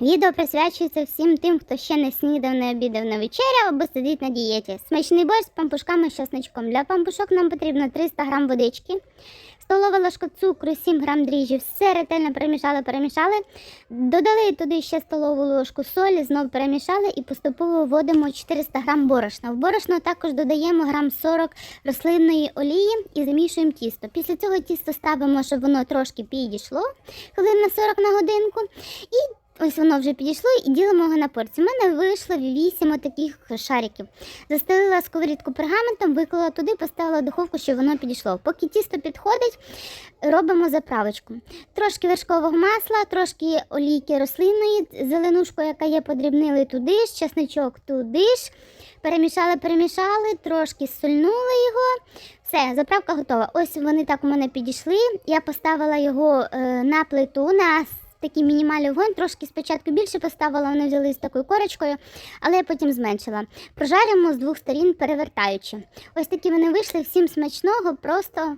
Відео присвячується всім тим, хто ще не снідав, не обідав, не вечеряв або сидить на дієті. Смачний борщ з пампушками з чесночком. Для пампушок нам потрібно 300 г водички, столова ложка цукру, 7 г дріжджів. Все ретельно перемішали, перемішали. Додали туди ще столову ложку солі, знов перемішали і поступово вводимо 400 г борошна. В борошно також додаємо грам 40 рослинної олії і замішуємо тісто. Після цього тісто ставимо, щоб воно трошки підійшло, хвилин на 40 на годинку. І Ось воно вже підійшло і ділимо його на порцію. У мене вийшло 8 таких шариків. Застелила сковорідку пергаментом, виклала туди, поставила в духовку, щоб воно підійшло. Поки тісто підходить, робимо заправочку. Трошки вершкового масла, трошки олійки рослинної, зеленушку, яка є, подрібнили туди ж, чесничок туди ж. Перемішали, перемішали, трошки сольнули його. Все, заправка готова. Ось вони так у мене підійшли. Я поставила його е, на плиту на такий мінімальний вогонь, трошки спочатку більше поставила, вони взяли з такою корочкою, але я потім зменшила. Прожаримо з двох сторін, перевертаючи. Ось такі вони вийшли, всім смачного, просто